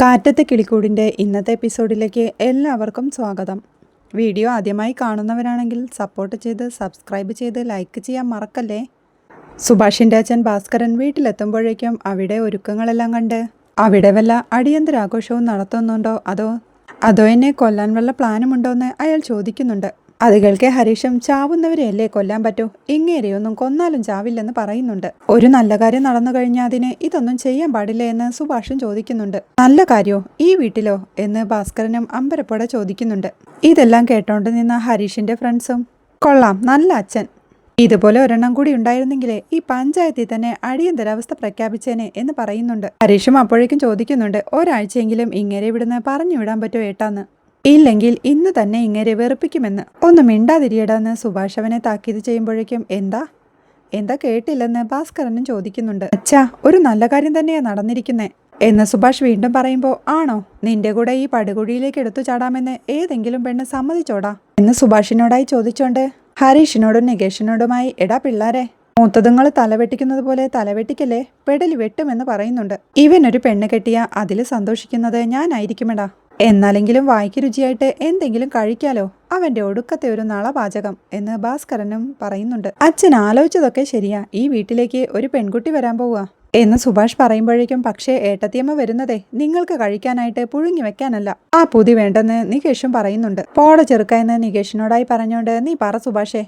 കാറ്റത്തെ കിളിക്കൂടിന്റെ ഇന്നത്തെ എപ്പിസോഡിലേക്ക് എല്ലാവർക്കും സ്വാഗതം. വീഡിയോ ആദ്യമായി കാണുന്നവരാണെങ്കിൽ സപ്പോർട്ട് ചെയ്ത് സബ്സ്ക്രൈബ് ചെയ്ത് ലൈക്ക് ചെയ്യാൻ മറക്കല്ലേ? സുഭാഷിന്റെ അച്ഛൻ ഭാസ്കരൻ വീട്ടിലെത്തുമ്പോഴേക്കും അവിടെ ഒരുക്കങ്ങളെല്ലാം കണ്ട് അവിടെ വല്ല അടിയന്തരാഘോഷവും നടത്തുന്നുണ്ടോ അതോ അതോ എന്നെ കൊല്ലാൻ വല്ല പ്ലാനുമുണ്ടോ എന്ന് അയാൾ ചോദിക്കുന്നുണ്ട്. അത് കേൾക്കെ ഹരീഷും ചാവുന്നവരെയല്ലേ കൊല്ലാൻ പറ്റൂ? ഇങ്ങേരെയൊന്നും കൊന്നാലും ചാവില്ലെന്ന് പറയുന്നുണ്ട്. ഒരു നല്ല കാര്യം നടന്നു കഴിഞ്ഞാൽ അതിന് ഇതൊന്നും ചെയ്യാൻ പാടില്ല എന്ന് സുഭാഷും ചോദിക്കുന്നുണ്ട്. നല്ല കാര്യോ? ഈ വീട്ടിലോ? എന്ന് ഭാസ്കരനും അമ്പരപ്പോടെ ചോദിക്കുന്നുണ്ട്. ഇതെല്ലാം കേട്ടോണ്ട് നിന്ന ഹരീഷിന്റെ ഫ്രണ്ട്സും കൊള്ളാം നല്ല അച്ഛൻ. ഇതുപോലെ ഒരെണ്ണം കൂടി ഉണ്ടായിരുന്നെങ്കിലേ ഈ പഞ്ചായത്തിൽ തന്നെ അടിയന്തരാവസ്ഥ പ്രഖ്യാപിച്ചേനെ എന്ന് പറയുന്നുണ്ട്. ഹരീഷും അപ്പോഴേക്കും ചോദിക്കുന്നുണ്ട് ഒരാഴ്ചയെങ്കിലും ഇങ്ങനെ ഇവിടുന്ന് പറഞ്ഞു വിടാൻ പറ്റുമോ ഏട്ടാന്ന്? ഇല്ലെങ്കിൽ ഇന്ന് തന്നെ ഇങ്ങനെ വെറുപ്പിക്കുമെന്ന്. ഒന്ന് മിണ്ടാതിരിയടാന്ന് സുഭാഷ് അവനെ താക്കീത് ചെയ്യുമ്പോഴേക്കും എന്താ? എന്താ കേട്ടില്ലെന്ന് ഭാസ്കരനും ചോദിക്കുന്നുണ്ട്. അച്ഛാ ഒരു നല്ല കാര്യം തന്നെയാ നടന്നിരിക്കുന്നേ. എന്ന് സുഭാഷ് വീണ്ടും പറയുമ്പോൾ ആണോ? നിന്റെ കൂടെ ഈ പടുകുഴിയിലേക്ക് എടുത്തു ചാടാമെന്ന് ഏതെങ്കിലും പെണ്ണ് സമ്മതിച്ചോടാ? എന്ന് സുഭാഷിനോടായി ചോദിച്ചോണ്ട് ഹരീഷിനോടും നികേഷിനോടുമായി എടാ പിള്ളാരെ മൂത്തതുങ്ങൾ തലവെട്ടിക്കുന്നത് പോലെ തലവെട്ടിക്കല്ലേ? പെടലി വെട്ടുമെന്ന് പറയുന്നുണ്ട്. ഇവനൊരു പെണ്ണ് കെട്ടിയ അതിൽ സന്തോഷിക്കുന്നത് ഞാനായിരിക്കുമെടാ. എന്നാലെങ്കിലും വായിക്ക് രുചിയായിട്ട് എന്തെങ്കിലും കഴിക്കാലോ? അവന്റെ ഒടുക്കത്തെ ഒരു നളപാചകം എന്ന് ഭാസ്കരനും പറയുന്നുണ്ട്. അച്ഛൻ ആലോചിച്ചതൊക്കെ ശരിയാ. ഈ വീട്ടിലേക്ക് ഒരു പെൺകുട്ടി വരാൻ പോവുക. എന്ന് സുഭാഷ് പറയുമ്പോഴേക്കും പക്ഷേ ഏട്ടത്തിയമ്മ വരുന്നതേ നിങ്ങൾക്ക് കഴിക്കാനായിട്ട് പുഴുങ്ങി വെക്കാനല്ല. ആ പുതി വേണ്ടെന്ന് നികേഷും പറയുന്നുണ്ട്. പോട ചെറുക്ക എന്ന് നികേഷിനോടായി പറഞ്ഞോണ്ട് നീ പറ സുഭാഷേ.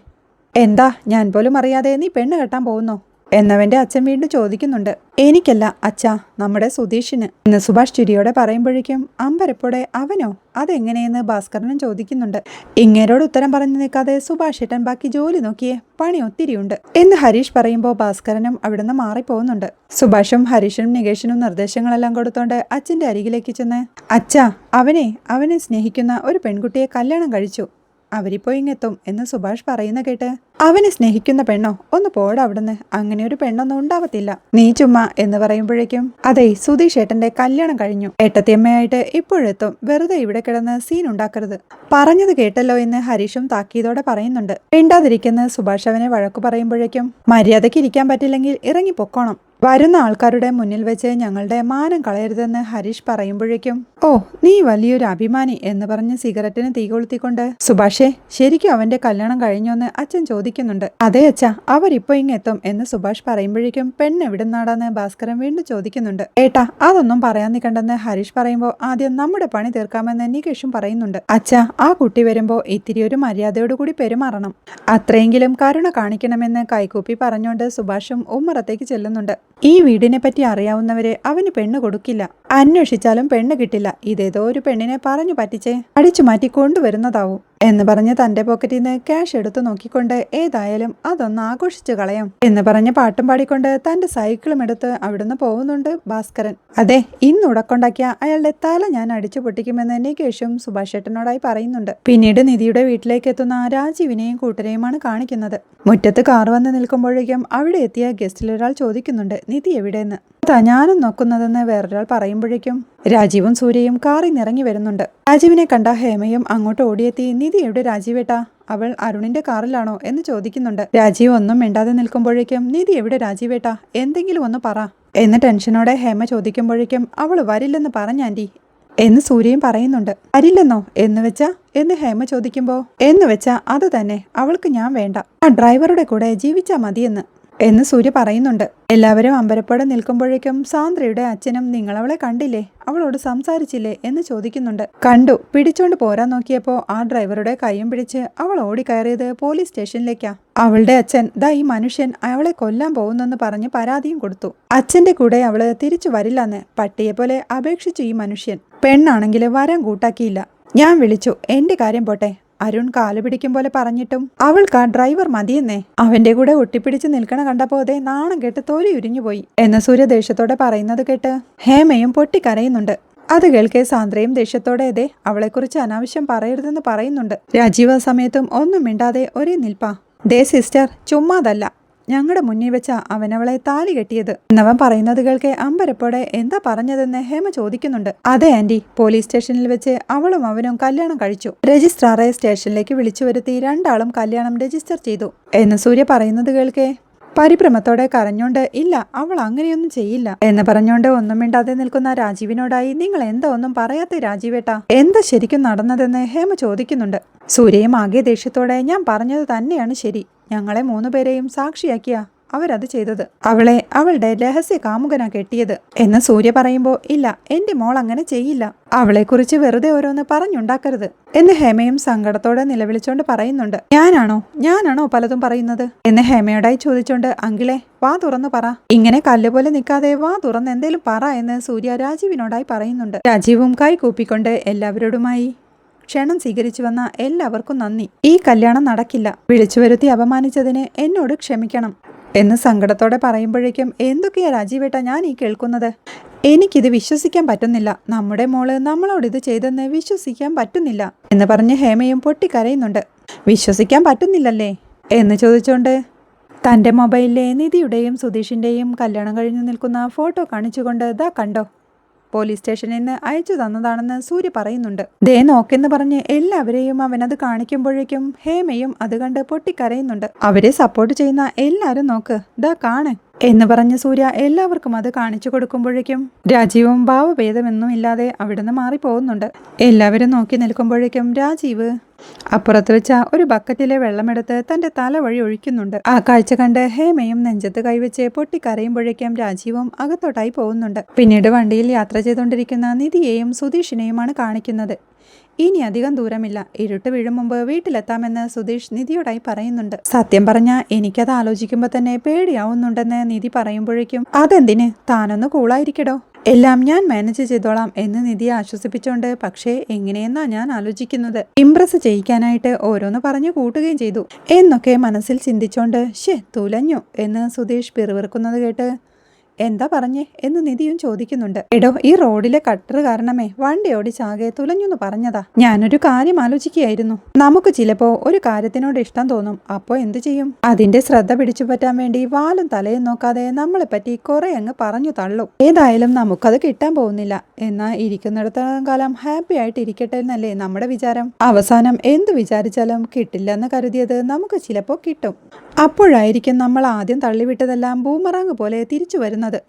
എന്താ? ഞാൻ പോലും അറിയാതെ നീ പെണ്ണ് കെട്ടാൻ പോകുന്നോ? എന്നവന്റെ അച്ഛൻ വീണ്ടും ചോദിക്കുന്നുണ്ട്. എനിക്കല്ല അച്ഛാ നമ്മുടെ സുധീഷിന്. എന്ന് സുഭാഷ് ചിരിയോടെ പറയുമ്പോഴേക്കും അമ്പരപ്പോടെ അവനോ? അതെങ്ങനെയെന്ന് ഭാസ്കരനും ചോദിക്കുന്നുണ്ട്. ഇങ്ങേരോട് ഉത്തരം പറഞ്ഞു നിൽക്കാതെ സുഭാഷ് ഏട്ടൻ ബാക്കി ജോലി നോക്കിയേ പണി ഒത്തിരിയുണ്ട് എന്ന് ഹരീഷ് പറയുമ്പോൾ ഭാസ്കരനും അവിടുന്ന് മാറിപ്പോകുന്നുണ്ട്. സുഭാഷും ഹരീഷും നികേഷിനും നിർദ്ദേശങ്ങളെല്ലാം കൊടുത്തോണ്ട് അച്ഛന്റെ അരികിലേക്ക് ചെന്ന് അച്ഛാ അവനെ അവനെ സ്നേഹിക്കുന്ന ഒരു പെൺകുട്ടിയെ കല്യാണം കഴിച്ചു. അവരിപ്പോ ഇങ്ങെത്തും എന്ന് സുഭാഷ് പറയുന്ന കേട്ട് അവനെ സ്നേഹിക്കുന്ന പെണ്ണോ? ഒന്ന് പോടാ അവിടുന്ന്. അങ്ങനെ ഒരു പെണ്ണൊന്നും ഉണ്ടാവത്തില്ല. നീ ചുമ്മാ എന്ന് പറയുമ്പോഴേക്കും അതെ സുധീഷ് ഏട്ടന്റെ കല്യാണം കഴിഞ്ഞു. ഏട്ടത്തിയമ്മയായിട്ട് ഇപ്പോഴെത്തും വെറുതെ ഇവിടെ കിടന്ന് സീൻ ഉണ്ടാക്കരുത്. പറഞ്ഞത് കേട്ടല്ലോ എന്ന് ഹരീഷും താക്കീതോടെ പറയുന്നുണ്ട്. വേണ്ടാതിരിക്കുന്ന സുഭാഷ് അവനെ വഴക്കു പറയുമ്പോഴേക്കും മര്യാദയ്ക്ക് ഇരിക്കാൻ പറ്റില്ലെങ്കിൽ ഇറങ്ങി പൊക്കോണം. വരുന്ന ആൾക്കാരുടെ മുന്നിൽ വെച്ച് ഞങ്ങളുടെ മാനം കളയരുതെന്ന് ഹരീഷ് പറയുമ്പോഴേക്കും ഓ നീ വലിയൊരു അഭിമാനി എന്ന് പറഞ്ഞ് സിഗരറ്റിന് തീ കൊളുത്തിക്കൊണ്ട് സുഭാഷേ ശരിക്കും അവന്റെ കല്യാണം കഴിഞ്ഞോന്ന് അച്ഛൻ ചോദിക്കുന്നുണ്ട്. അതെ അച്ഛ അവരിപ്പോ ഇങ്ങെത്തും എന്ന് സുഭാഷ് പറയുമ്പോഴേക്കും പെണ്ണ് എവിടുന്നാടാന്ന് ഭാസ്കരൻ വീണ്ടും ചോദിക്കുന്നുണ്ട്. ഏട്ടാ അതൊന്നും പറയാൻ നിൽക്കണ്ടെന്ന് ഹരീഷ് പറയുമ്പോൾ ആദ്യം നമ്മുടെ പണി തീർക്കാമെന്ന് നികേഷും പറയുന്നുണ്ട്. അച്ഛ ആ കുട്ടി വരുമ്പോ ഇത്തിരി ഒരു മര്യാദയോടുകൂടി പെരുമാറണം. അത്രയെങ്കിലും കരുണ കാണിക്കണമെന്ന് കൈകൂപ്പി പറഞ്ഞുകൊണ്ട് സുഭാഷും ഉമ്മറത്തേക്ക് ചെല്ലുന്നുണ്ട്. ഈ വീടിനെ പറ്റി അറിയാവുന്നവരെ അവന് പെണ്ണ് കൊടുക്കില്ല. അന്വേഷിച്ചാലും പെണ്ണ് കിട്ടില്ല. ഇതേതോ ഒരു പെണ്ണിനെ പറഞ്ഞു പറ്റിച്ചേ. അടിച്ചു മാറ്റി കൊണ്ടുവരുന്നതാവും. എന്ന് പറഞ്ഞ് തന്റെ പോക്കറ്റിൽ നിന്ന് ക്യാഷ് എടുത്തു നോക്കിക്കൊണ്ട് ഏതായാലും അതൊന്ന് ആഘോഷിച്ചു കളയാം എന്ന് പറഞ്ഞ് പാട്ടും പാടിക്കൊണ്ട് തന്റെ സൈക്കിളും എടുത്ത് അവിടുന്ന് പോകുന്നുണ്ട് ഭാസ്കരൻ. അതെ ഇന്ന് ഉടക്കൊണ്ടാക്കിയ അയാളുടെ തല ഞാൻ അടിച്ചു പൊട്ടിക്കുമെന്ന് നികേഷും സുഭാഷ് സുഭാഷേട്ടനോടായി പറയുന്നുണ്ട്. പിന്നീട് നിധിയുടെ വീട്ടിലേക്ക് എത്തുന്ന രാജീവിനെയും കൂട്ടരെയുമാണ് കാണിക്കുന്നത്. മുറ്റത്ത് കാർ വന്ന് നിൽക്കുമ്പോഴേക്കും അവിടെ എത്തിയ ഗസ്റ്റിലൊരാൾ ചോദിക്കുന്നുണ്ട് നിധി എവിടെയെന്ന്? ഞാനും നോക്കുന്നതെന്ന് വേറൊരാൾ പറയുമ്പോഴേക്കും രാജീവും സൂര്യയും കാറിൽ നിറങ്ങി വരുന്നുണ്ട്. രാജീവിനെ കണ്ട ഹേമയും അങ്ങോട്ട് ഓടിയെത്തി നിധി എവിടെ രാജീവേട്ടാ? അവൾ അരുണിന്റെ കാറിലാണോ? എന്ന് ചോദിക്കുന്നുണ്ട്. രാജീവ് ഒന്നും മിണ്ടാതെ നിൽക്കുമ്പോഴേക്കും നിധി എവിടെ രാജീവേട്ടാ? എന്തെങ്കിലും ഒന്ന് പറ. എന്ന് ടെൻഷനോടെ ഹേമ ചോദിക്കുമ്പോഴേക്കും അവൾ വരില്ലെന്ന് പറഞ്ഞാന്റി എന്ന് സൂര്യയും പറയുന്നുണ്ട്. വരില്ലെന്നോ? എന്ന് വെച്ചാ? എന്ന് ഹേമ ചോദിക്കുമ്പോ എന്ന് വെച്ചാ അത് തന്നെ അവൾക്ക് ഞാൻ വേണ്ട. ആ ഡ്രൈവറുടെ കൂടെ ജീവിച്ചാ മതിയെന്ന്. എന്ന് സൂര്യ പറയുന്നുണ്ട്. എല്ലാവരും അമ്പരപ്പോടെ നിൽക്കുമ്പോഴേക്കും സാന്ദ്രയുടെ അച്ഛനും നിങ്ങളവളെ കണ്ടില്ലേ? അവളോട് സംസാരിച്ചില്ലേ എന്ന് ചോദിക്കുന്നുണ്ട്. കണ്ടു. പിടിച്ചോണ്ട് പോരാൻ നോക്കിയപ്പോ ആ ഡ്രൈവറുടെ കൈയും പിടിച്ച് അവൾ ഓടിക്കയറിയത് പോലീസ് സ്റ്റേഷനിലേക്കാ. അവളുടെ അച്ഛൻ ദാ ഈ മനുഷ്യൻ അവളെ കൊല്ലാൻ പോകുന്നെന്ന് പറഞ്ഞ് പരാതിയും കൊടുത്തു. അച്ഛന്റെ കൂടെ അവൾ തിരിച്ചു വരില്ലെന്ന് പട്ടിയെ പോലെ അപേക്ഷിച്ചു ഈ മനുഷ്യൻ. പെണ്ണാണെങ്കിൽ വരം കൂട്ടാക്കിയില്ല. ഞാൻ വിളിച്ചു. എന്റെ കാര്യം പോട്ടെ. അരുൺ കാൽ പിടിക്കും പോലെ പറഞ്ഞിട്ടും അവൾക്ക് ആ ഡ്രൈവർ മതിയെന്നേ. അവന്റെ കൂടെ ഒട്ടിപ്പിടിച്ച് നിൽക്കണ കണ്ടപ്പോ അതേ നാണം കേട്ട് തോലി ഉരിഞ്ഞുപോയി. എന്ന് സൂര്യ ദേഷ്യത്തോടെ പറയുന്നത് കേട്ട് ഹേമയും പൊട്ടിക്കരയുന്നുണ്ട്. അത് കേൾക്കെ സാന്ദ്രയും ദേഷ്യത്തോടെ അതെ അവളെക്കുറിച്ച് അനാവശ്യം പറയരുതെന്ന് പറയുന്നുണ്ട്. രാജീവ സമയത്തും ഒന്നും മിണ്ടാതെ ഒരേ നിൽപ്പാ. ദേ സിസ്റ്റർ ചുമ്മാതല്ല. ഞങ്ങളുടെ മുന്നിൽ വെച്ച അവനവളെ താലി കെട്ടിയത്. എന്നവൻ പറയുന്നത് കേൾക്കെ അമ്പരപ്പോടെ എന്താ പറഞ്ഞതെന്ന് ഹേമ ചോദിക്കുന്നുണ്ട്. അതെ ആന്റി. പോലീസ് സ്റ്റേഷനിൽ വെച്ച് അവളും അവനും കല്യാണം കഴിച്ചു. രജിസ്ട്രാറെ സ്റ്റേഷനിലേക്ക് വിളിച്ചു വരുത്തി രണ്ടാളും കല്യാണം രജിസ്റ്റർ ചെയ്തു. എന്ന് സൂര്യ പറയുന്നത് കേൾക്കെ പരിഭ്രമത്തോടെ കരഞ്ഞോണ്ട് ഇല്ല അവൾ അങ്ങനെയൊന്നും ചെയ്യില്ല. എന്ന് പറഞ്ഞോണ്ട് ഒന്നും മിണ്ടാതെ നിൽക്കുന്ന രാജീവിനോടായി നിങ്ങൾ എന്താ ഒന്നും പറയാത്ത രാജീവേട്ട? എന്താ ശരിക്കും നടന്നതെന്ന് ഹേമ ചോദിക്കുന്നുണ്ട്. സൂര്യയും ആകെ ദേഷ്യത്തോടെ ഞാൻ പറഞ്ഞത് തന്നെയാണ് ശരി. ഞങ്ങളെ മൂന്നുപേരെയും സാക്ഷിയാക്കിയ അവരത് ചെയ്തത്. അവളെ അവളുടെ രഹസ്യ കാമുകനാ കെട്ടിയത്. എന്ന് സൂര്യ പറയുമ്പോൾ ഇല്ല എന്റെ മോൾ അങ്ങനെ ചെയ്യില്ല. അവളെക്കുറിച്ച് വെറുതെ ഓരോന്ന് പറഞ്ഞുണ്ടാക്കരുത് എന്ന് ഹേമയും സങ്കടത്തോടെ നിലവിളിച്ചോണ്ട് പറയുന്നുണ്ട്. ഞാനാണോ? ഞാനാണോ പലതും പറയുന്നത്? എന്ന് ഹേമയോടായി ചോദിച്ചോണ്ട് അങ്കിളെ വാ തുറന്നു പറ. ഇങ്ങനെ കല്ലുപോലെ നിൽക്കാതെ വാ തുറന്ന് എന്തേലും പറ എന്ന് സൂര്യ രാജീവിനോടായി പറയുന്നുണ്ട്. രാജീവും കൈ കൂപ്പിക്കൊണ്ട് എല്ലാവരോടുമായി ക്ഷണം സ്വീകരിച്ചു വന്ന എല്ലാവർക്കും നന്ദി. ഈ കല്യാണം നടക്കില്ല. വിളിച്ചു വരുത്തി അപമാനിച്ചതിന് എന്നോട് ക്ഷമിക്കണം. എന്ന് സങ്കടത്തോടെ പറയുമ്പോഴേക്കും എന്തൊക്കെയാ രാജീവേട്ട ഞാൻ ഈ കേൾക്കുന്നത്? എനിക്കിത് വിശ്വസിക്കാൻ പറ്റുന്നില്ല. നമ്മുടെ മോൾ നമ്മളോട് ഇത് ചെയ്തെന്ന് വിശ്വസിക്കാൻ പറ്റുന്നില്ല. എന്ന് പറഞ്ഞ് ഹേമയും പൊട്ടിക്കരയുന്നുണ്ട്. വിശ്വസിക്കാൻ പറ്റുന്നില്ലല്ലേ? എന്ന് ചോദിച്ചുകൊണ്ട് തന്റെ മൊബൈലിലെ നിധിയുടെയും സുധീഷിന്റെയും കല്യാണം കഴിഞ്ഞു നിൽക്കുന്ന ഫോട്ടോ കാണിച്ചുകൊണ്ട് ഇതാ കണ്ടോ? പോലീസ് സ്റ്റേഷനിൽ നിന്ന് അയച്ചു തന്നതാണെന്ന് സൂര്യ പറയുന്നുണ്ട്. ദേ നോക്കെന്ന് പറഞ്ഞ് എല്ലാവരെയും അവൻ അത് കാണിക്കുമ്പോഴേക്കും ഹേമയും അത് കണ്ട് പൊട്ടിക്കരയുന്നുണ്ട്. അവരെ സപ്പോർട്ട് ചെയ്യുന്ന എല്ലാവരും നോക്ക്. ദ കാണ്. എന്ന് പറഞ്ഞ സൂര്യ എല്ലാവർക്കും അത് കാണിച്ചു കൊടുക്കുമ്പോഴേക്കും രാജീവും ഭാവഭേദമെന്നും ഇല്ലാതെ അവിടുന്ന് മാറിപ്പോകുന്നുണ്ട്. എല്ലാവരും നോക്കി നിൽക്കുമ്പോഴേക്കും രാജീവ് അപ്പുറത്ത് വെച്ച ഒരു ബക്കറ്റിലെ വെള്ളമെടുത്ത് തന്റെ തല വഴി ഒഴിക്കുന്നുണ്ട്. ആ കാഴ്ച കണ്ട് ഹേമയും നെഞ്ചത്ത് കൈവച്ച് പൊട്ടിക്കരയുമ്പോഴേക്കും രാജീവും അകത്തോട്ടായി പോകുന്നുണ്ട്. പിന്നീട് വണ്ടിയിൽ യാത്ര ചെയ്തുകൊണ്ടിരിക്കുന്ന നിധിയെയും സുധീഷിനെയുമാണ് കാണിക്കുന്നത്. ഇനി അധികം ദൂരമില്ല. ഇരുട്ട് വീഴും മുമ്പ് വീട്ടിലെത്താമെന്ന് സുധീഷ് നിധിയോടായി പറയുന്നുണ്ട്. സത്യം പറഞ്ഞാൽ എനിക്കത് ആലോചിക്കുമ്പോൾ തന്നെ പേടിയാവുന്നുണ്ടെന്ന് നിധി പറയുമ്പോഴേക്കും അതെന്തിന്? താനൊന്ന് കൂളായിരിക്കടോ എല്ലാം ഞാൻ മാനേജ് ചെയ്തോളാം എന്ന് നിധി ആശ്വസിപ്പിച്ചോണ്ട് പക്ഷേ എങ്ങനെയെന്നാ ഞാൻ ആലോചിക്കുന്നത്. ഇംപ്രസ് ചെയ്യിക്കാനായിട്ട് ഓരോന്ന് പറഞ്ഞു കൂട്ടുകയും ചെയ്തു. എന്നൊക്കെ മനസ്സിൽ ചിന്തിച്ചോണ്ട് ഷേ തുലഞ്ഞു എന്ന് സുധീഷ് പിറുവിറുക്കുന്നത് കേട്ട് എന്താ പറഞ്ഞേ എന്ന് നിധിയും ചോദിക്കുന്നുണ്ട്. എടോ ഈ റോഡിലെ കട്ടർ കാരണമേ വണ്ടി ഓടിച്ചാകെ തുലഞ്ഞുന്ന് പറഞ്ഞതാ. ഞാനൊരു കാര്യം ആലോചിക്കുകയായിരുന്നു. നമുക്ക് ചിലപ്പോ ഒരു കാര്യത്തിനോട് ഇഷ്ടം തോന്നും. അപ്പോ എന്തു ചെയ്യും? അതിന്റെ ശ്രദ്ധ പിടിച്ചു പറ്റാൻ വേണ്ടി വാലും തലയും നോക്കാതെ നമ്മളെ പറ്റി കുറെ അങ്ങ് പറഞ്ഞു തള്ളും. ഏതായാലും നമുക്കത് കിട്ടാൻ പോകുന്നില്ല. എന്നാ ഇരിക്കുന്നിടത്തോളം കാലം ഹാപ്പി ആയിട്ട് ഇരിക്കട്ടെ എന്നല്ലേ നമ്മുടെ വിചാരം. അവസാനം എന്ത് വിചാരിച്ചാലും കിട്ടില്ലെന്ന് കരുതിയത് നമുക്ക് ചിലപ്പോ കിട്ടും. അപ്പോഴായിരിക്കും നമ്മൾ ആദ്യം തള്ളിവിട്ടതെല്ലാം ബൂമറാങ് പോലെ തിരിച്ചു വരുന്നത്.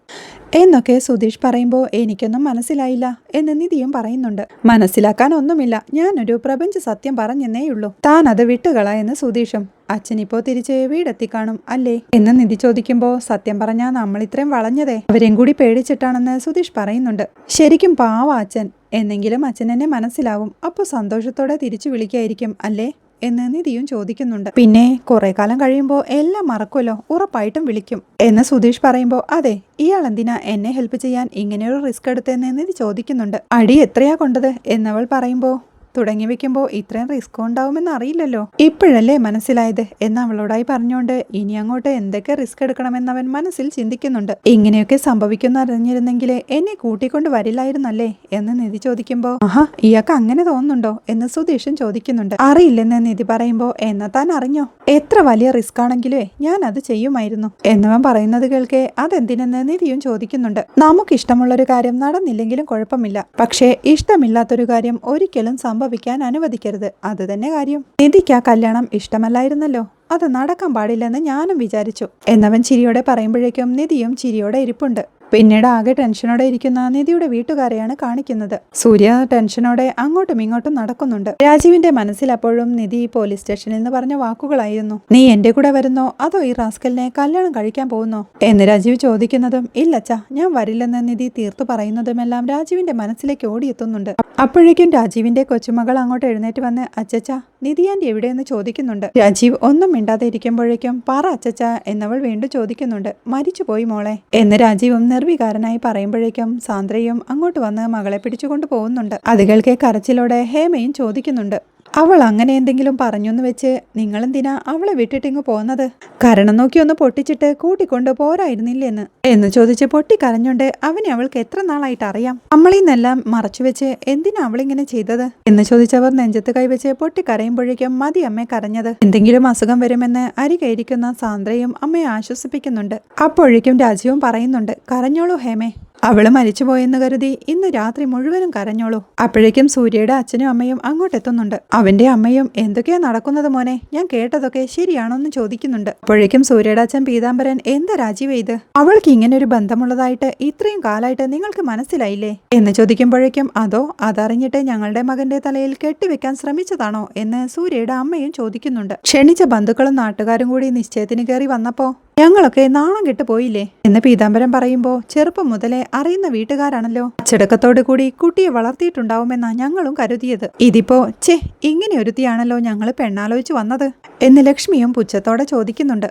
എന്നൊക്കെ സുധീഷ് പറയുമ്പോൾ എനിക്കൊന്നും മനസ്സിലായില്ല എന്ന് നിധിയും പറയുന്നുണ്ട്. മനസ്സിലാക്കാൻ ഒന്നുമില്ല ഞാനൊരു പ്രപഞ്ച സത്യം പറഞ്ഞെന്നേയുള്ളൂ താൻ അത് വിട്ടുകള എന്ന് സുധീഷും. അച്ഛനിപ്പോ തിരിച്ച് വീടെത്തിക്കാണും അല്ലേ? എന്ന് നിധി ചോദിക്കുമ്പോൾ സത്യം പറഞ്ഞാ നമ്മൾ ഇത്രയും വളഞ്ഞതേ. അവരെയും കൂടി പേടിച്ചിട്ടാണെന്ന് സുധീഷ് പറയുന്നുണ്ട്. ശരിക്കും പാവ അച്ഛൻ. എന്നെങ്കിലും അച്ഛൻ എന്നെ മനസ്സിലാവും. അപ്പോൾ സന്തോഷത്തോടെ തിരിച്ചു വിളിക്കായിരിക്കും അല്ലേ? എന്ന് നിധിയും ചോദിക്കുന്നുണ്ട്. പിന്നെ കുറെ കാലം കഴിയുമ്പോൾ എല്ലാം മറക്കുമല്ലോ ഉറപ്പായിട്ടും വിളിക്കും. എന്ന് സുധീഷ് പറയുമ്പോൾ അതെ ഇയാൾ എന്തിനാ എന്നെ ഹെൽപ്പ് ചെയ്യാൻ ഇങ്ങനെയൊരു റിസ്ക് എടുത്തെന്ന് നിധി ചോദിക്കുന്നുണ്ട്. അടി എത്രയാ കൊണ്ടത്? എന്നവൾ പറയുമ്പോൾ തുടങ്ങി വെക്കുമ്പോൾ ഇത്രയും റിസ്ക് ഉണ്ടാവുമെന്ന് അറിയില്ലല്ലോ. ഇപ്പോഴല്ലേ മനസ്സിലായത്? എന്ന് അവളോടായി പറഞ്ഞുകൊണ്ട് ഇനി അങ്ങോട്ട് എന്തൊക്കെ റിസ്ക് എടുക്കണമെന്ന് അവൻ മനസ്സിൽ ചിന്തിക്കുന്നുണ്ട്. ഇങ്ങനെയൊക്കെ സംഭവിക്കുന്ന അറിഞ്ഞിരുന്നെങ്കിൽ എന്നെ കൂട്ടിക്കൊണ്ട് വരില്ലായിരുന്നല്ലേ? എന്ന് നിധി ചോദിക്കുമ്പോൾ ആഹാ ഇയാൾക്ക് അങ്ങനെ തോന്നുന്നുണ്ടോ? എന്ന് സുധീഷൻ ചോദിക്കുന്നുണ്ട്. അറിയില്ലെന്ന് നിധി പറയുമ്പോൾ എന്നാ താൻ അറിഞ്ഞോ? എത്ര വലിയ റിസ്ക് ആണെങ്കിലേ ഞാൻ അത് ചെയ്യുമായിരുന്നു. എന്നവൻ പറയുന്നത് കേൾക്കെ അതെന്തിനെന്ന് നിധിയും ചോദിക്കുന്നുണ്ട്. നമുക്ക് നമുക്കിഷ്ടമുള്ളൊരു കാര്യം നടന്നില്ലെങ്കിലും കുഴപ്പമില്ല. പക്ഷേ ഇഷ്ടമില്ലാത്തൊരു കാര്യം ഒരിക്കലും സംഭവിക്കാൻ അനുവദിക്കരുത്. അത് തന്നെ കാര്യം. നിധിക്ക് ആ കല്യാണം ഇഷ്ടമല്ലായിരുന്നല്ലോ. അത് നടക്കാൻ പാടില്ലെന്ന് ഞാനും വിചാരിച്ചു. എന്നവൻ ചിരിയോടെ പറയുമ്പോഴേക്കും നിധിയും ചിരിയോടെ ഇരിപ്പുണ്ട്. പിന്നീട് ആകെ ടെൻഷനോടെ ഇരിക്കുന്ന നിധിയുടെ വീട്ടുകാരെയാണ് കാണിക്കുന്നത്. സൂര്യ ടെൻഷനോടെ അങ്ങോട്ടും ഇങ്ങോട്ടും നടക്കുന്നുണ്ട്. രാജീവിന്റെ മനസ്സിൽ അപ്പോഴും നിധി പോലീസ് സ്റ്റേഷനിൽ നിന്ന് പറഞ്ഞ വാക്കുകളായിരുന്നു. നീ എന്റെ കൂടെ വരുന്നോ? അതോ ഈ റാസ്കലിനെ കല്യാണം കഴിക്കാൻ പോകുന്നോ? എന്ന് രാജീവ് ചോദിക്കുന്നതും ഇല്ലച്ചാ ഞാൻ വരില്ലെന്ന് നിധി തീർത്തു പറയുന്നതുമെല്ലാം രാജീവിന്റെ മനസ്സിലേക്ക് ഓടിയെത്തുന്നുണ്ട്. അപ്പോഴേക്കും രാജീവിന്റെ കൊച്ചുമകൾ അങ്ങോട്ട് എഴുന്നേറ്റ് വന്ന് അച്ചച്ച നിധി ആന്റി എവിടെയെന്ന് ചോദിക്കുന്നുണ്ട്. രാജീവ് ഒന്നും മിണ്ടാതെ ഇരിക്കുമ്പോഴേക്കും പറ അച്ചച്ച എന്നവൾ വീണ്ടും ചോദിക്കുന്നുണ്ട്. മരിച്ചുപോയി മോളെ. എന്ന് രാജീവും നിർവികാരനായി പറയുമ്പോഴേക്കും സാന്ദ്രയും അങ്ങോട്ട് വന്ന് മകളെ പിടിച്ചുകൊണ്ട് പോകുന്നുണ്ട്. അത് കേൾക്കെ കരച്ചിലോടെ ഹേമയും ചോദിക്കുന്നുണ്ട്. അവൾ അങ്ങനെ എന്തെങ്കിലും പറഞ്ഞെന്ന് വെച്ച് നിങ്ങളെന്തിനാ അവളെ വിട്ടിട്ടിങ്ങ് പോകുന്നത് കരണം നോക്കി ഒന്ന് പൊട്ടിച്ചിട്ട് കൂട്ടിക്കൊണ്ട് പോരായിരുന്നില്ലെന്ന്. എന്ന് ചോദിച്ച് പൊട്ടി കരഞ്ഞോണ്ട് അവനെ അവൾക്ക് എത്ര നാളായിട്ട് അറിയാം? നമ്മളിന്നെല്ലാം മറച്ചുവെച്ച് എന്തിനാ അവളിങ്ങനെ ചെയ്തത്? എന്ന് ചോദിച്ചവർ നെഞ്ചത്ത് കൈവച്ച് പൊട്ടി കരയുമ്പോഴേക്കും മതി അമ്മ കരഞ്ഞത്. എന്തെങ്കിലും അസുഖം വരുമെന്ന് അരികയിരിക്കുന്ന സാന്ദ്രയും അമ്മയെ ആശ്വസിപ്പിക്കുന്നുണ്ട്. അപ്പോഴേക്കും രാജീവും പറയുന്നുണ്ട് കരഞ്ഞോളൂ ഹേമേ. അവൾ മരിച്ചുപോയെന്ന് കരുതി ഇന്ന് രാത്രി മുഴുവനും കരഞ്ഞോളൂ. അപ്പോഴേക്കും സൂര്യയുടെ അച്ഛനും അമ്മയും അങ്ങോട്ടെത്തുന്നുണ്ട്. അവന്റെ അമ്മയും എന്തൊക്കെയാ നടക്കുന്നത് മോനെ? ഞാൻ കേട്ടതൊക്കെ ശരിയാണോന്ന് ചോദിക്കുന്നുണ്ട്. അപ്പോഴേക്കും സൂര്യയുടെ അച്ഛൻ പീതാംബരൻ എന്താ രാജീവ് ഇത്? അവൾക്ക് ഇങ്ങനെ ഒരു ബന്ധമുള്ളതായിട്ട് ഇത്രയും കാലായിട്ട് നിങ്ങൾക്ക് മനസ്സിലായില്ലേ? എന്ന് ചോദിക്കുമ്പോഴേക്കും അതോ അതറിഞ്ഞിട്ട് ഞങ്ങളുടെ മകന്റെ തലയിൽ കെട്ടിവെക്കാൻ ശ്രമിച്ചതാണോ? എന്ന് സൂര്യയുടെ അമ്മയും ചോദിക്കുന്നുണ്ട്. ക്ഷണിച്ച ബന്ധുക്കളും നാട്ടുകാരും കൂടി നിശ്ചയത്തിന് കയറി വന്നപ്പോ ഞങ്ങളൊക്കെ നാണം പോയില്ലേ? എന്ന് പീതാംബരം പറയുമ്പോ ചെറുപ്പം മുതലേ അറിയുന്ന വീട്ടുകാരാണല്ലോ. അച്ചടക്കത്തോടു കൂടി കുട്ടിയെ വളർത്തിയിട്ടുണ്ടാവുമെന്നാ ഞങ്ങളും കരുതിയത്. ഇതിപ്പോ ചേ ഇങ്ങനെ ഒരുത്തിയാണല്ലോ ഞങ്ങൾ പെണ്ണാലോചിച്ച് വന്നത് എന്ന് ലക്ഷ്മിയും പുച്ഛത്തോടെ ചോദിക്കുന്നുണ്ട്.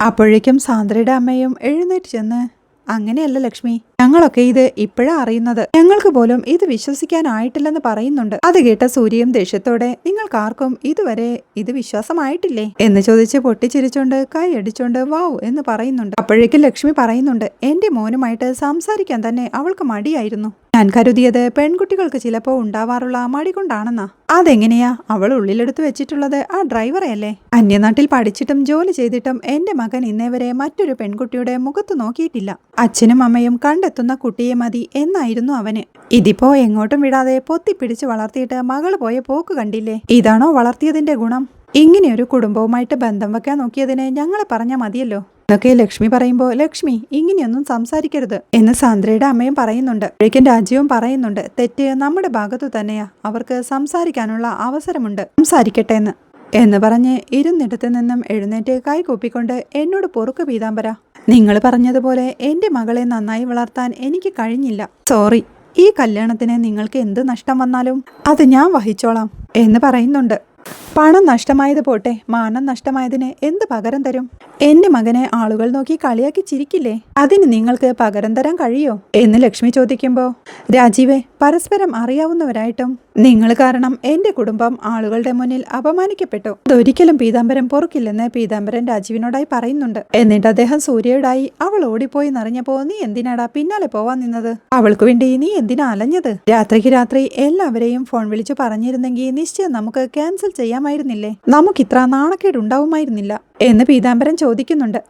അപ്പോഴേക്കും സാന്ദ്രയുടെ അമ്മയും എഴുന്നേറ്റ് ചെന്ന് അങ്ങനെയല്ല ലക്ഷ്മി. ഞങ്ങളൊക്കെ ഇത് ഇപ്പോഴാ അറിയുന്നത്. ഞങ്ങൾക്ക് പോലും ഇത് വിശ്വസിക്കാനായിട്ടില്ലെന്ന് പറയുന്നുണ്ട്. അത് കേട്ട സൂര്യയും ദേഷ്യത്തോടെ നിങ്ങൾക്കാർക്കും ഇതുവരെ ഇത് വിശ്വാസമായിട്ടില്ലേ? എന്ന് ചോദിച്ച് പൊട്ടിച്ചിരിച്ചോണ്ട് കൈ അടിച്ചോണ്ട് വാവ് എന്ന് പറയുന്നുണ്ട്. അപ്പോഴേക്കും ലക്ഷ്മി പറയുന്നുണ്ട് എന്റെ മോനുമായിട്ട് സംസാരിക്കാൻ തന്നെ അവൾക്ക് മടിയായിരുന്നു. ഞാൻ കരുതിയത് പെൺകുട്ടികൾക്ക് ചിലപ്പോൾ ഉണ്ടാവാറുള്ള മടി കൊണ്ടാണെന്നാ. അതെങ്ങനെയാ? അവൾ ഉള്ളിലെടുത്ത് വെച്ചിട്ടുള്ളത് ആ ഡ്രൈവറെയല്ലേ? അന്യനാട്ടിൽ പഠിച്ചിട്ടും ജോലി ചെയ്തിട്ടും എന്റെ മകൻ ഇന്നേവരെ മറ്റൊരു പെൺകുട്ടിയുടെ മുഖത്ത് നോക്കിയിട്ടില്ല. അച്ഛനും അമ്മയും കണ്ടെത്തുന്ന കുട്ടിയെ മതി എന്നായിരുന്നു അവന്. ഇതിപ്പോ എങ്ങോട്ടും വിടാതെ പൊത്തിപ്പിടിച്ച് വളർത്തിയിട്ട് മകൾ പോയ പോക്ക് കണ്ടില്ലേ? ഇതാണോ വളർത്തിയതിന്റെ ഗുണം? ഇങ്ങനെയൊരു കുടുംബവുമായിട്ട് ബന്ധം വെക്കാൻ നോക്കിയതിന് ഞങ്ങളെ പറഞ്ഞാൽ മതിയല്ലോ. എന്നൊക്കെ ലക്ഷ്മി പറയുമ്പോൾ ലക്ഷ്മി ഇങ്ങനെയൊന്നും സംസാരിക്കരുത് എന്ന് സാന്ദ്രയുടെ അമ്മയും പറയുന്നുണ്ട്. ഒഴിക്കൻ രാജ്യവും പറയുന്നുണ്ട് തെറ്റ് നമ്മുടെ ഭാഗത്തു തന്നെയാ. അവർക്ക് സംസാരിക്കാനുള്ള അവസരമുണ്ട്. സംസാരിക്കട്ടെ എന്ന്. എന്ന് പറഞ്ഞ് ഇരുന്നിടത്ത് നിന്നും എഴുന്നേറ്റ് കൈ കൂപ്പിക്കൊണ്ട് എന്നോട് പൊറുക്ക് പീതാംബര. നിങ്ങൾ പറഞ്ഞതുപോലെ എന്റെ മകളെ നന്നായി വളർത്താൻ എനിക്ക് കഴിഞ്ഞില്ല. സോറി ഈ കല്യാണത്തിന് നിങ്ങൾക്ക് എന്ത് നഷ്ടം വന്നാലും അത് ഞാൻ വഹിച്ചോളാം എന്ന് പറയുന്നുണ്ട്. പണം നഷ്ടമായത് പോട്ടെ മാനം നഷ്ടമായതിന് എന്ത് പകരം തരും? എന്റെ മകനെ ആളുകൾ നോക്കി കളിയാക്കി ചിരിക്കില്ലേ? അതിന് നിങ്ങൾക്ക് പകരം തരാൻ കഴിയോ? എന്ന് ലക്ഷ്മി ചോദിക്കുമ്പോ രാജീവേ പരസ്പരം അറിയാവുന്നവരായിട്ടും നിങ്ങൾ കാരണം എന്റെ കുടുംബം ആളുകളുടെ മുന്നിൽ അപമാനിക്കപ്പെട്ടു. അതൊരിക്കലും പീതാംബരം പൊറുക്കില്ലെന്ന് പീതാംബരൻ രാജീവിനോടായി പറയുന്നുണ്ട്. എന്നിട്ട് അദ്ദേഹം സൂര്യയോടായി അവൾ ഓടിപ്പോയി നിറഞ്ഞപ്പോ നീ എന്തിനാടാ പിന്നാലെ പോവാൻ നിന്നത്? അവൾക്ക് വേണ്ടി നീ എന്തിനാ അലഞ്ഞത്? രാത്രിക്ക് രാത്രി എല്ലാവരെയും ഫോൺ വിളിച്ചു പറഞ്ഞിരുന്നെങ്കിൽ നിശ്ചയം നമുക്ക് ക്യാൻസൽ ചെയ്യാമായിരുന്നില്ലേ? നമുക്കിത്ര നാണക്കേട് ഉണ്ടാവുമായിരുന്നില്ല എന്ന് പീതാംബരൻ ചോദിക്കുന്നുണ്ട്.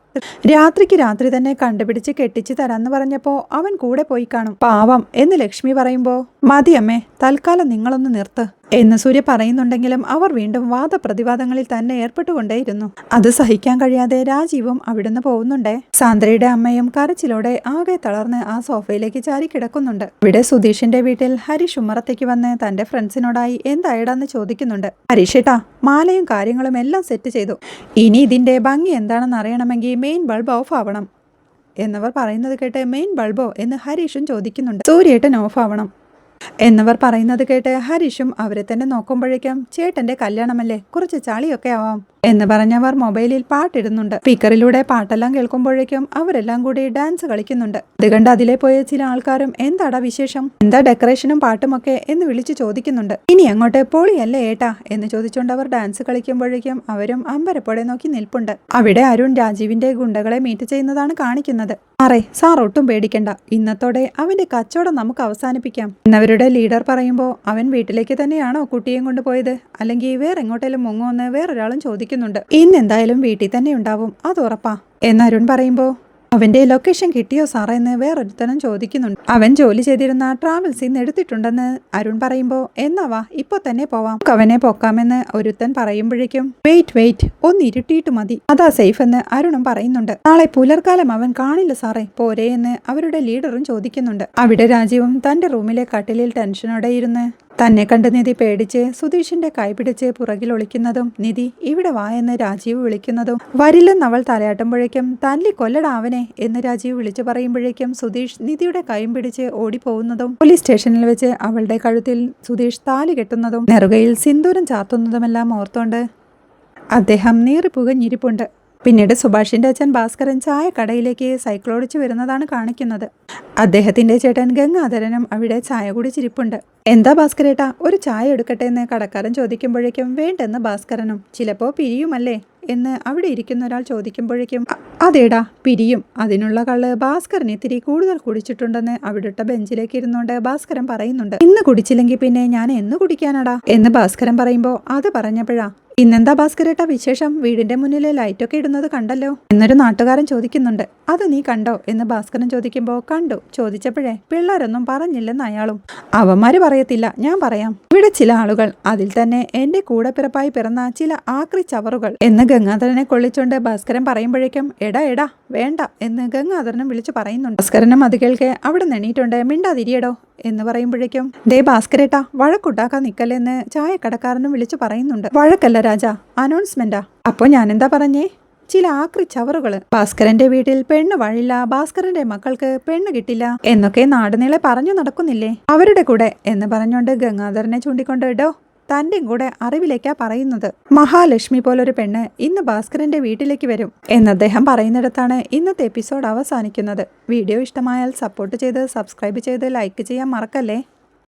രാത്രിക്ക് രാത്രി തന്നെ കണ്ടുപിടിച്ച് കെട്ടിച്ചു തരാന്ന് പറഞ്ഞപ്പോ അവൻ കൂടെ പോയി കാണും. പാവം എന്ന് ലക്ഷ്മി പറയുമ്പോ മതിയമ്മേ തൽക്കാലം നിങ്ങളൊന്ന് നിർത്ത്. എന്ന് സൂര്യ പറയുന്നുണ്ടെങ്കിലും അവർ വീണ്ടും വാദപ്രതിവാദങ്ങളിൽ തന്നെ ഏർപ്പെട്ടുകൊണ്ടേയിരുന്നു. അത് സഹിക്കാൻ കഴിയാതെ രാജീവും അവിടുന്ന് പോകുന്നുണ്ടേ. സാന്ദ്രയുടെ അമ്മയും കരച്ചിലോടെ ആകെ തളർന്ന് ആ സോഫയിലേക്ക് ചാരി കിടക്കുന്നുണ്ട്. ഇവിടെ സുധീഷിന്റെ വീട്ടിൽ ഹരീഷ് ഉമ്മറത്തേക്ക് വന്ന് തന്റെ ഫ്രണ്ട്സിനോടായി എന്തായടാന്ന് ചോദിക്കുന്നുണ്ട്. ഹരീഷേട്ടാ മാലയും കാര്യങ്ങളും എല്ലാം സെറ്റ് ചെയ്തു. ഇനി ഇതിന്റെ ഭംഗി എന്താണെന്ന് അറിയണമെങ്കിൽ മെയിൻ ബൾബ് ഓഫ് ആവണം. എന്നവർ പറയുന്നത് കേട്ട് മെയിൻ ബൾബോ എന്ന് ഹരീഷും ചോദിക്കുന്നുണ്ട്. സൂര്യേട്ടൻ ഓഫ് ആവണം. എന്നവർ പറയുന്നത് കേട്ട് ഹരീഷും അവരെ തന്നെ നോക്കുമ്പോഴേക്കും ചേട്ടന്റെ കല്യാണമല്ലേ? കുറച്ച് ചളിയൊക്കെ ആവാം എന്ന് പറഞ്ഞവർ മൊബൈലിൽ പാട്ടിടുന്നുണ്ട്. സ്പീക്കറിലൂടെ പാട്ടെല്ലാം കേൾക്കുമ്പോഴേക്കും അവരെല്ലാം കൂടി ഡാൻസ് കളിക്കുന്നുണ്ട്. അത് കണ്ട് അതിലെ പോയ ചില ആൾക്കാരും എന്താടാ വിശേഷം? എന്താ ഡെക്കറേഷനും പാട്ടുമൊക്കെ? എന്ന് വിളിച്ചു ചോദിക്കുന്നുണ്ട്. ഇനി അങ്ങോട്ട് പൊളിയല്ലേ ഏട്ടാ? എന്ന് ചോദിച്ചുകൊണ്ട് അവർ ഡാൻസ് കളിക്കുമ്പോഴേക്കും അവരും അമ്പരപ്പോടെ നോക്കി നിൽപ്പുണ്ട്. അവിടെ അരുൺ രാജീവിന്റെ ഗുണ്ടകളെ മീറ്റ് ചെയ്യുന്നതാണ് കാണിക്കുന്നത്. അറേ സാർ ഒട്ടും പേടിക്കണ്ട. ഇന്നത്തോടെ അവന്റെ കച്ചവടം നമുക്ക് അവസാനിപ്പിക്കാം. എന്നവരുടെ ലീഡർ പറയുമ്പോൾ അവൻ വീട്ടിലേക്ക് തന്നെയാണോ കുട്ടിയും കൊണ്ടുപോയത് അല്ലെങ്കിൽ വേറെ എങ്ങോട്ടേലും മുങ്ങുമെന്ന് വേറൊരാളും ചോദിക്കുന്നുണ്ട്. ഇന്ന് എന്തായാലും വീട്ടിൽ തന്നെ ഉണ്ടാവും അത് ഉറപ്പാ. എന്ന് അരുൺ പറയുമ്പോൾ അവന്റെ ലൊക്കേഷൻ കിട്ടിയോ സാറേ എന്ന് വേറൊരുത്തനും ചോദിക്കുന്നുണ്ട്. അവൻ ജോലി ചെയ്തിരുന്ന ട്രാവൽസിൽ നിന്ന് എടുത്തിട്ടുണ്ടെന്ന് അരുൺ പറയുമ്പോൾ എന്നാവാ ഇപ്പൊ തന്നെ പോവാം. അവനെ പോക്കാമെന്ന് ഒരുത്തൻ പറയുമ്പോഴേക്കും വെയിറ്റ് വെയിറ്റ് ഒന്ന് ഇരുട്ടിയിട്ട് മതി. അതാ സേഫ് എന്ന് അരുണും പറയുന്നുണ്ട്. നാളെ പുലർക്കാലം അവൻ കാണില്ല സാറേ. പോരേ എന്ന് അവരുടെ ലീഡറും ചോദിക്കുന്നുണ്ട്. അവിടെ രാജീവും തന്റെ റൂമിലെ കട്ടിലിൽ ടെൻഷനോടെ ഇരുന്ന് തന്നെ കണ്ട് നിധി പേടിച്ച് സുധീഷിന്റെ കൈപിടിച്ച് പുറകിൽ ഒളിക്കുന്നതും നിധി ഇവിടെ വാ എന്ന് രാജീവ് വിളിക്കുന്നതും വരില്ലെന്ന് അവൾ തലയാട്ടുമ്പോഴേക്കും തല്ലി കൊല്ലടാവനെ എന്ന് രാജീവ് വിളിച്ചു പറയുമ്പോഴേക്കും സുധീഷ് നിധിയുടെ കൈയും പിടിച്ച് ഓടിപ്പോകുന്നതും പോലീസ് സ്റ്റേഷനിൽ വെച്ച് അവളുടെ കഴുത്തിൽ സുധീഷ് താലി കെട്ടുന്നതും നെറുകയിൽ സിന്ദൂരം ചാർത്തുന്നതുമെല്ലാം ഓർത്തോണ്ട് അദ്ദേഹം നീറിപ്പുകഞ്ഞിരിപ്പുണ്ട് പിന്നീട് സുഭാഷിന്റെ അച്ഛൻ ഭാസ്കരൻ ചായ കടയിലേക്ക് സൈക്കിളോടിച്ച് വരുന്നതാണ് കാണിക്കുന്നത്. അദ്ദേഹത്തിന്റെ ചേട്ടൻ ഗംഗാധരനും അവിടെ ചായ കുടിച്ചിരിപ്പുണ്ട്. എന്താ ഭാസ്കരേട്ടാ ഒരു ചായ എടുക്കട്ടെ എന്ന് കടക്കാരൻ ചോദിക്കുമ്പോഴേക്കും വേണ്ടെന്ന് ഭാസ്കരനും ചിലപ്പോ പിരിയുമല്ലേ? എന്ന് അവിടെ ഇരിക്കുന്ന ഒരാൾ ചോദിക്കുമ്പോഴേക്കും അതേടാ പിരിയും. അതിനുള്ള കള്ള് ഭാസ്കരൻ ഇത്തിരി കൂടുതൽ കുടിച്ചിട്ടുണ്ടെന്ന് അവിടുത്തെ ബെഞ്ചിലേക്ക് ഇരുന്നുകൊണ്ട് ഭാസ്കരൻ പറയുന്നുണ്ട്. ഇന്ന് കുടിച്ചില്ലെങ്കിൽ പിന്നെ ഞാൻ എന്ന് കുടിക്കാനാടാ? എന്ന് ഭാസ്കരൻ പറയുമ്പോൾ അത് പറഞ്ഞപ്പോഴാ ഇന്നെന്താ ഭാസ്കരേട്ട വിശേഷം? വീടിന്റെ മുന്നിലെ ലൈറ്റൊക്കെ ഇടുന്നത് കണ്ടല്ലോ? എന്നൊരു നാട്ടുകാരൻ ചോദിക്കുന്നുണ്ട്. അത് നീ കണ്ടോ? എന്ന് ഭാസ്കരൻ ചോദിക്കുമ്പോൾ കണ്ടു ചോദിച്ചപ്പോഴേ പിള്ളേരൊന്നും പറഞ്ഞില്ലെന്ന് അയാളും. അവന്മാര് പറയത്തില്ല ഞാൻ പറയാം. ഇവിടെ ചില ആളുകൾ അതിൽ തന്നെ എന്റെ കൂടെ പിറപ്പായി പിറന്ന ചില ആക്രി ചവറുകൾ എന്ന് ഗംഗാധരനെ കൊള്ളിച്ചുകൊണ്ട് ഭാസ്കരൻ പറയുമ്പോഴേക്കും എടാ എടാ വേണ്ട എന്ന് ഗംഗാധരനും വിളിച്ചു പറയുന്നുണ്ട്. ഭാസ്കരനും അത് കേൾക്കെ അവിടെ നെണീട്ടുണ്ട് മിണ്ടാതിരിയടോ എന്ന് പറയുമ്പോഴേക്കും ദേ ഭാസ്കരേട്ടാ വഴക്കുണ്ടാക്കാൻ നിക്കല്ലെന്ന് ചായക്കടക്കാരനും വിളിച്ചു പറയുന്നുണ്ട്. വഴക്കല്ല രാജ അനൗൺസ്മെന്റാ അപ്പൊ എന്താ പറഞ്ഞേ? ചില ആക്രി ചവറുകൾ ഭാസ്കരന്റെ വീട്ടിൽ പെണ്ണ് വഴില്ല ഭാസ്കരന്റെ മക്കൾക്ക് പെണ്ണ് കിട്ടില്ല എന്നൊക്കെ നാടുനീളെ പറഞ്ഞു നടക്കുന്നില്ലേ? അവരുടെ കൂടെ എന്ന് പറഞ്ഞുകൊണ്ട് ഗംഗാധരനെ ചൂണ്ടിക്കൊണ്ട് ഇടോ തന്റെയും കൂടെ അറിവിലേക്കാ പറയുന്നത്. മഹാലക്ഷ്മി പോലൊരു പെണ്ണ് ഇന്ന് ഭാസ്കരന്റെ വീട്ടിലേക്ക് വരും എന്ന് അദ്ദേഹം പറയുന്നിടത്താണ് ഇന്നത്തെ എപ്പിസോഡ് അവസാനിക്കുന്നത്. വീഡിയോ ഇഷ്ടമായാൽ സപ്പോർട്ട് ചെയ്ത് സബ്സ്ക്രൈബ് ചെയ്ത് ലൈക്ക് ചെയ്യാൻ മറക്കല്ലേ?